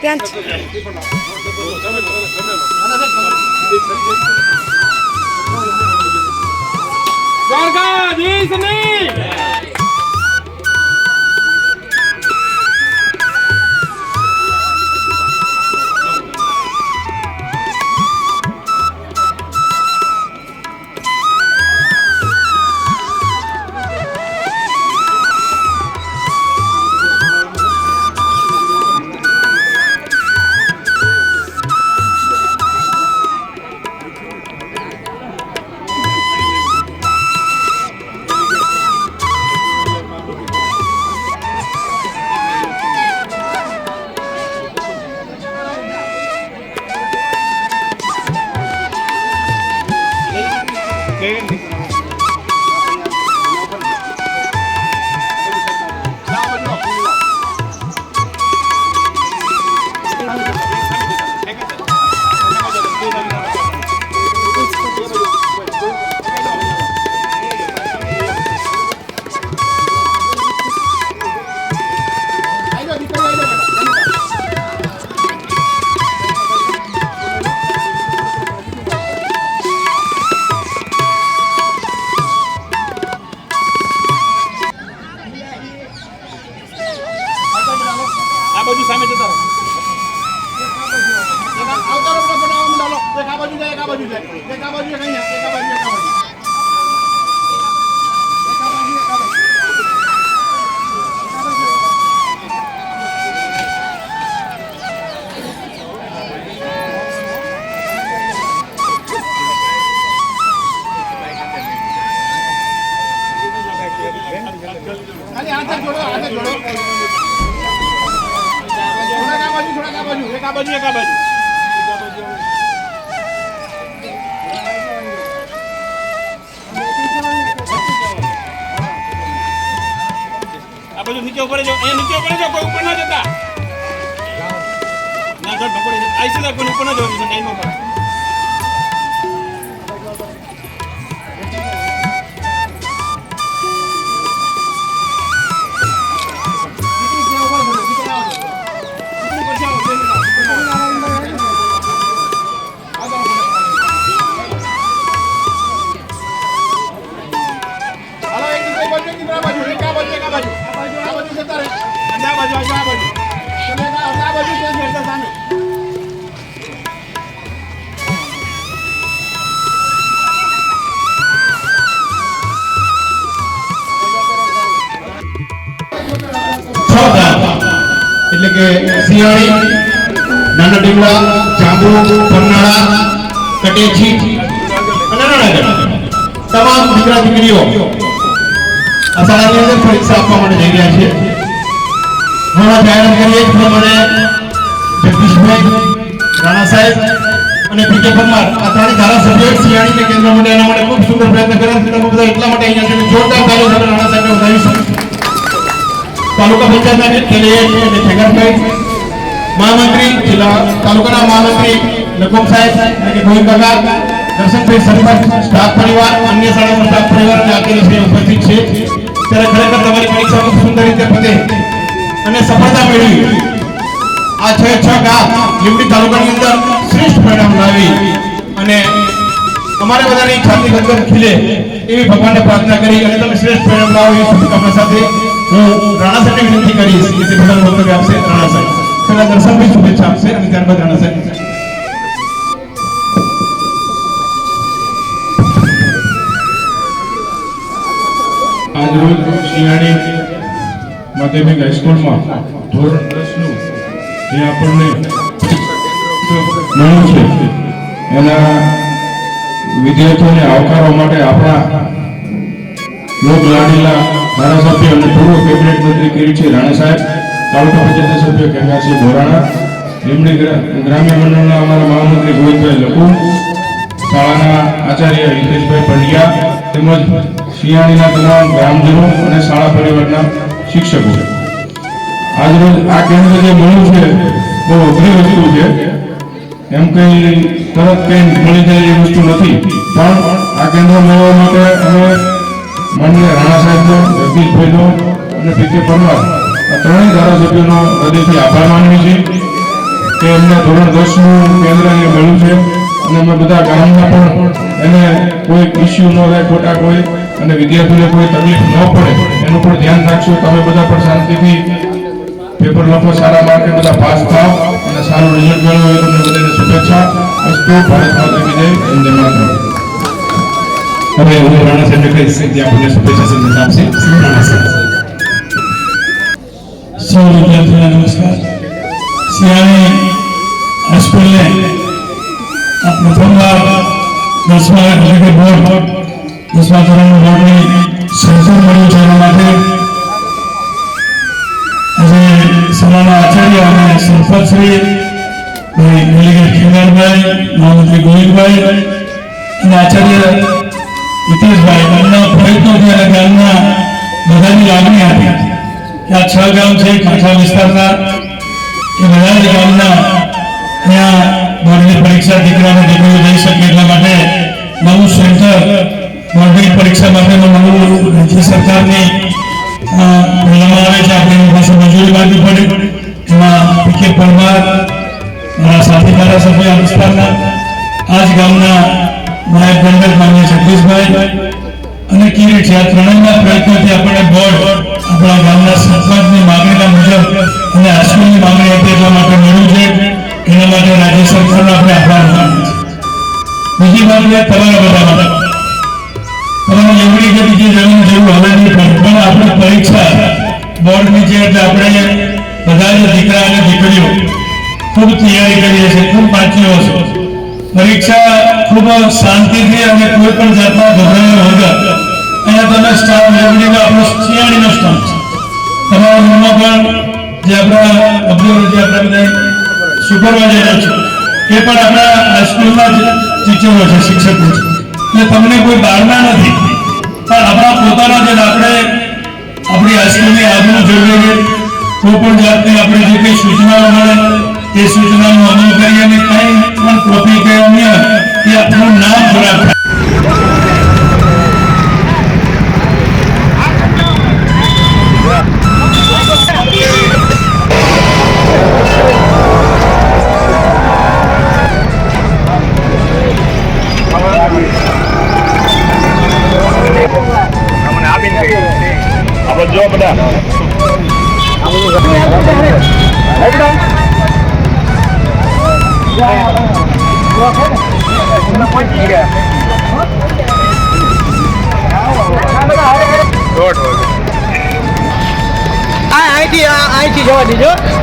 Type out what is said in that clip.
ત્યાં દ્વારકાધીશની ખાલી હાથ જ જોડો હાથ જ જોડો થોડાક આ બાજુ થોડાક આ બાજુ એક આ બાજુ એક આ બાજુ આ બાજુ નીચે ઉપર જાઓ અહીંયા નીચે ઉપર જાઓ કોઈ ઉપર ના જતા. ના, ઘર પકડી જતા આઈ સીધા કોઈ ઉપર ના જવાનું ટાઈમ ઉપર બાજુ, આ બાજુ. તમે આ- બાજુ ત્યાં જ સામે. એટલે કે શિયાળી નાના ડીમડા જાંબુ અને નાણાગઢ તમામ દીકરા દીકરીઓ આ પરીક્ષા આપવા માટે જઈ રહ્યા છે હમણાં જાહેરાત કરીએ એ પ્રમાણે જગદીશભાઈ રાણા સાહેબ અને પીકે પરમાર, આ ત્રણ ધારાસભ્યો શિયાળીને કેન્દ્ર માટે એના માટે ખૂબ સુંદર પ્રયત્ન કર્યા તમે બધા એટલા માટે અહીંયા છે જોરદાર તાલીઓ સાથે રાણા સાહેબને વધાવીશું તાલુકા પંચાયતના ડેલીગેટ અને ઠેકરભાઈ મહામંત્રી, જિલ્લા તાલુકાના મહામંત્રી લખોમ સાહેબ અને ગોવિંદ કાકા દર્શનભાઈ સરપંચ, સ્ટાફ પરિવાર, અન્ય શાળાનો સ્ટાફ પરિવાર અને આખી ઉપસ્થિત છે. ત્યારે ખરેખર તમારી પરીક્ષા ખૂબ સુંદર રીતે પતે. અને સફળતા મેળવી. આ છ છ ગામ લીંબડી તાલુકાની અંદર શ્રેષ્ઠ પરિણામ લાવી. અને અમારે બધાની છાતી ગદગદ ખીલે એવી ભગવાનને પ્રાર્થના કરી અને તમે શ્રેષ્ઠ પરિણામ લાવો એવી શુભકામના સાથે હું રાણા સાહેબને વિનંતી કરીશ કે તે બધાનું વક્તવ્ય આપશે રાણા સાહેબ. પહેલા દર્શનભાઈ શુભેચ્છા આપશે અને ત્યારબાદ રાણા સાહેબ. આજરોજ શિયાળી માધ્યમિક હાઈસ્કૂલમાં ધોરણ દસનું જે આપણને મળ્યું છે, એના વિદ્યાર્થીઓને આવકારવા માટે આપણા લોક લાડીલા ધારાસભ્ય અને પૂર્વ કેબિનેટ મંત્રી કિરીટસિંહ રાણા સાહેબ, તાલુકા પંચાયત સભ્ય કેંગાસિંહ ભોરાણા લીમડી ગ્રામ્ય મંડળના અમારા મહામંત્રી ગોવિંદભાઈ લખુ શાળાના આચાર્ય હિતેશભાઈ પંડ્યા, તેમજ શિયાળીના તમામ ગ્રામજનો અને શાળા પરિવારના શિક્ષકો. આજરોજ આ કેન્દ્ર જે મળ્યું છે, બહુ અઘરી વસ્તુ છે. એમ કઈ તરત કઈ મળી જાય એ વસ્તુ નથી. પણ આ કેન્દ્ર મળવા માટે અમે માનનીય રાણા સાહેબનો, જગદીશભાઈનો અને પીકે પરમાર, આ ત્રણેય ધારાસભ્યોનો હૃદયથી આભાર માનવી છે કે એમને ધોરણ દસનું કેન્દ્ર અહીંયા મળ્યું છે. અને અમે બધા ગામના પણ એને કોઈ ઇસ્યુ ન રહે, ખોટા કોઈ અને વિદ્યાર્થીઓને કોઈ તકલીફ ન પડે, એનું પણ ધ્યાન રાખશું તમે બધા પણ શાંતિથી પેપર લખો, સારા માર્કે બધા પાસ થાવ અને સારું રિઝલ્ટ મેળવો. એ તમને બધાને શુભેચ્છા. અસ્તુ, ભારત માતા કી જય. વંદે માતરમ. હવે હું રાણા સાહેબને કહીશ. કે આપણને શુભેચ્છા સંદેશ આપશે. શ્રી રાણા સાહેબ સૌ વિદ્યાર્થીઓને નમસ્કાર. શિયાળી હાઈસ્કૂલને આ પ્રથમવાર દસમા એટલે કે બોર્ડ દસમા ધોરણનું બોર્ડની સેન્સર મળ્યું છે એના માટે આજે સમાના આચાર્ય અને સરપંચશ્રી ભાઈ ડેલીગેટ ખેગારભાઈ મહામંત્રી ગોવિંદભાઈ અને આચાર્ય હિતેશભાઈ એમના પ્રયત્નોથી અને ગામના બધાની લાગણી હતી કે આ છ ગામ છે કાંઠા વિસ્તારના એ બધા જ ગામના માંગણીના મુજબ અને આશ્રમની માગણી હતી એટલા માટે એના માટે રાજ્ય સરકારનો આપણે આભાર બીજી વાત તમારા બધા માટે તમારે એવડી બીજી જમીન જેવું હવે પણ આપણે પરીક્ષા બોર્ડની છે એટલે આપણે બધા જ દીકરા અને દીકરીઓ ખૂબ તૈયારી કરીએ છીએ, ખૂબ વાંચીઓ છે પરીક્ષા ખૂબ શાંતિથી અને કોઈ પણ જાતના ગભરાયા વગર અહીંયા તમે સ્ટાફ લેવડીનો આપણો શિયાળીનો સ્ટાફ છે. તમારા રૂમમાં પણ જે આપણા અબ્ઝર્વર જે આપણા બધા સુપરવાઇઝરો છે, એ પણ આપણા હાઈસ્કૂલના ટીચરો છે, શિક્ષકો છે. એટલે તમને કોઈ બહારના નથી. પણ આપણા પોતાના જ આપણે આપણી હાઈસ્કૂલની આબરૂ જોઈએ કોઈ પણ જાતની આપણે જે કંઈ સૂચનાઓ મળે એ સૂચનાનો અમલ કરીએ અને જવા દીજો.